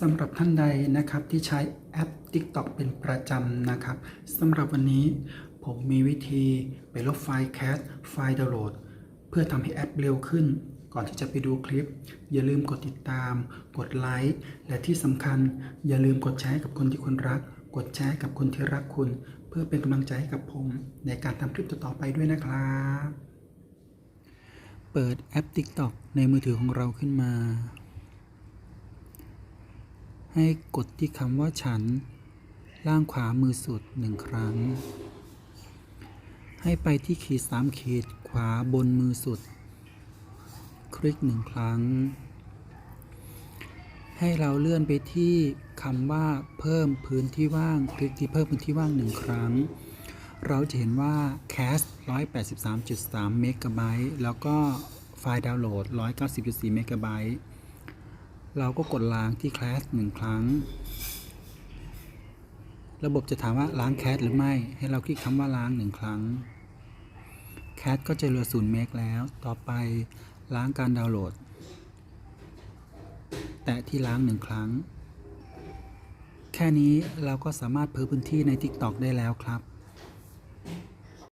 สำหรับท่านใดนะครับที่ใช้แอป TikTok เป็นประจำนะครับสำหรับวันนี้ผมมีวิธีไปลบไฟล์แคสไฟล์ดาวน์โหลด เพื่อทำให้แอปเร็วขึ้น ก่อนที่จะไปดูคลิป อย่าลืมกดติดตาม กดไลค์และที่สำคัญ อย่าลืมกดแชร์กับคนที่คุณรัก กดแชร์กับคนที่รักคุณ เพื่อเป็นกำลังใจให้กับผมในการทำคลิปต่อๆไปด้วยนะครับ เปิดแอป TikTok ในมือถือของเราขึ้นมา ให้กดที่คำว่าฉัน ล่างขวามือสุดหนึ่งครั้ง ให้ไปที่ขีดสามขีดขวาบนมือสุด คลิกหนึ่งครั้ง ให้เราเลื่อนไปที่คำว่าเพิ่มพื้นที่ว่าง คลิกที่เพิ่มพื้นที่ว่างหนึ่งครั้ง เราจะเห็นว่า cast 183.3เมกะไบต์แล้วก็ไฟล์ดาวน์โหลด 190.4เมกะไบต์ เราก็กดล้างที่ class หนึ่งครั้ง ระบบจะถามว่าล้างแคสหรือไม่ ให้เราคลิกคำว่าล้างหนึ่งครั้งแคสก็จะเหลือศูนย์เมกแล้ว ต่อไปล้างการดาวน์โหลด แตะที่ล้างหนึ่งครั้ง แค่นี้เราก็สามารถเพิ่มพื้นที่ใน TikTok ได้แล้วครับ